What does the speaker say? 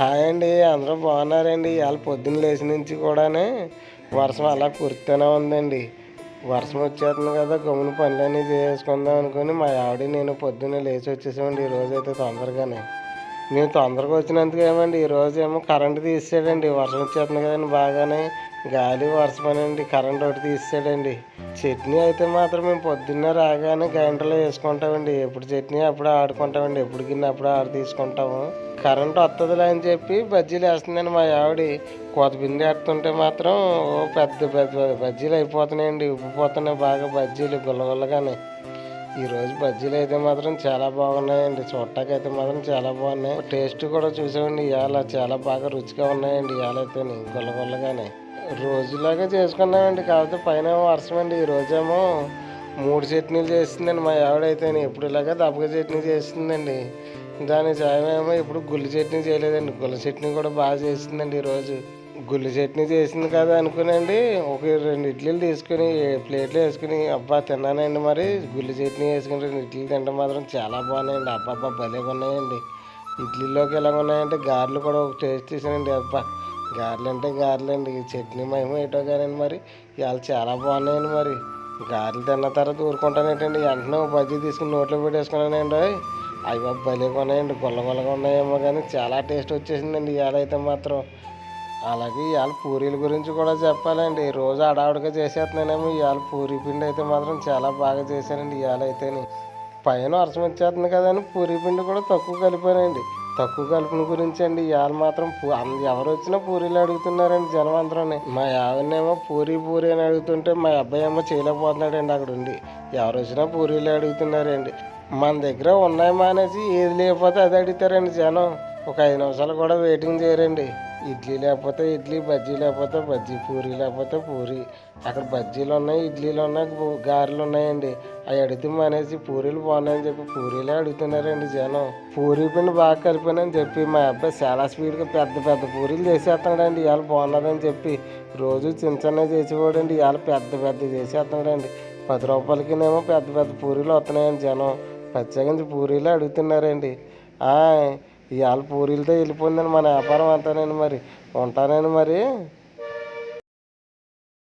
Hi అండి అందరూ బాగున్నారండి. ఇవాళ పొద్దున్న లేచి నుంచి కూడానే వర్షం అలా కురుతూనే ఉందండి. వర్షం వచ్చేస్తుంది కదా గమ్మున అనేది చేసుకుందాం అనుకుని మా ఆవిడ నేను పొద్దున్నే లేచి వచ్చేసామండి. ఈరోజు అయితే తొందరగానే. మేము తొందరగా వచ్చినందుకు ఏమండి ఈ రోజు ఏమో కరెంటు తీసాడండి వర్షం వచ్చేస్తుంది కదండి బాగానే. గాలి వర్షమనండి కరెంట్ ఒకటి తీసాడండి చట్నీ అయితే మాత్రం మేము పొద్దున్నే రాగానే గ్రైండర్లో వేసుకుంటామండి. ఎప్పుడు చట్నీ అప్పుడు ఆడుకుంటామండి ఎప్పుడు గిన్నె అప్పుడు ఆడ తీసుకుంటాము. కరెంట్ వస్తుందిలే అని చెప్పి బజ్జీలు వేస్తుందని మా ఆవిడ. కోత బిందె వేస్తుంటే మాత్రం ఓ పెద్ద పెద్ద బజ్జీలు అయిపోతున్నాయండి. ఉబ్బిపోతున్నాయి బాగా బజ్జీలు గుల్లగుల్లగానే. ఈరోజు బజ్జీలు అయితే మాత్రం చాలా బాగున్నాయండి. చూడటానికి అయితే మాత్రం చాలా బాగున్నాయి. టేస్ట్ కూడా చూసామండి. ఇవాళ చాలా బాగా రుచిగా ఉన్నాయండి ఇవాళ అయితే గుల్లగుల్లగానే. రోజులాగా చేసుకున్నామండి. కాకపోతే పైన వర్షం అండి. ఈ రోజేమో మూడు చట్నీలు చేసిందండి మా ఆవిడైతే ఎప్పుడు ఇలాగా దబ్బగా చట్నీ చేస్తుందండి దాని సాయమేమో ఇప్పుడు గుళ్ళు చట్నీ చేయలేదండి. గుల్ల చట్నీ కూడా బాగా చేసిందండి ఈరోజు. గుళ్ళు చట్నీ చేసింది కదా అనుకునండి ఒక రెండు ఇడ్లీలు తీసుకుని ప్లేట్లు వేసుకుని అబ్బా తిన్నానండి మరి. గుళ్ళు చట్నీ వేసుకుని రెండు ఇడ్లీలు తినడం మాత్రం చాలా బాగున్నాయండి. అబ్బా అబ్బా భలేగా ఉన్నాయండి. ఇడ్లీలోకి ఎలా ఉన్నాయంటే గారెలు కూడా ఒక టేస్ట్ తీసానండి. అబ్బా గారెలు అంటే గారెలు అండి చట్నీ మహిమ ఏటో కానండి మరి. ఇవాళ చాలా బాగున్నాయండి మరి. గారెలు తిన్న తర్వాత ఊరుకుంటానేటండి. వెంటనే ఒక బజ్జీ తీసుకుని నోట్లో పెట్టేసుకున్నానండి. అవి భలే కొన్నాయండి. ఉన్నాయండి ఉన్నాయేమో కానీ చాలా టేస్ట్ వచ్చేసిందండి ఇవాళ అయితే మాత్రం. అలాగే ఇవాళ పూరీల గురించి కూడా చెప్పాలండి. రోజు అడావుడిగా చేసేస్తున్నానేమో ఇవాళ పూరీ పిండి అయితే మాత్రం చాలా బాగా చేశానండి ఇవాళ అయితేని. పైన వర్షం వచ్చేస్తుంది కదని పూరీ పిండి కూడా తక్కువ కలిపానండి తక్కువ కలుపుని గురించి అండి ఇవాళ మాత్రం పూ- ఎవరు వచ్చినా పూరీలు అడుగుతున్నారండి జనం అందరూ మా ఆవిడనేమో పూరి పూరి అని అడుగుతుంటే మా అబ్బాయి ఏమో చేయలేకపోతున్నాడండి అక్కడ ఉండి ఎవరు వచ్చినా పూరీలు అడుగుతున్నారండి. మన దగ్గర ఉన్నాయి మానేసి ఏది లేకపోతే అది అడుగుతారండి జనం. ఒక ఐదు నిమిషాలు కూడా వెయిటింగ్ చేయరండి. ఇడ్లీ లేకపోతే ఇడ్లీ బజ్జీ లేకపోతే బజ్జీ పూరి లేకపోతే పూరి. అక్కడ బజ్జీలు ఉన్నాయి ఇడ్లీలు ఉన్నాయి గారెలు ఉన్నాయండి. అవి అడిగితే మానేసి పూరీలు బాగున్నాయని చెప్పి పూరీలే అడుగుతున్నారండి జనం. పూరీ పిండి బాగా కలిపానని చెప్పి మా అబ్బాయి చాలా స్పీడ్గా పెద్ద పెద్ద పూరీలు చేసేస్తున్నాడండి. ఇవాళ బాగున్నదని చెప్పి రోజు చిన్న చిన్న చేసేవాడండి. ఇవాళ పెద్ద పెద్ద చేసేస్తున్నాడండి. పది రూపాయలకినేమో పెద్ద పెద్ద పూరీలు వస్తున్నాయండి జనం. ప్రత్యేకించి పూరీలు అడుగుతున్నారండి. ఆ, ఇవాళ పూరీలతో వెళ్ళిపోయిందండి మన వ్యాపారం అంతానండి మరి. ఉంటానండి మరి.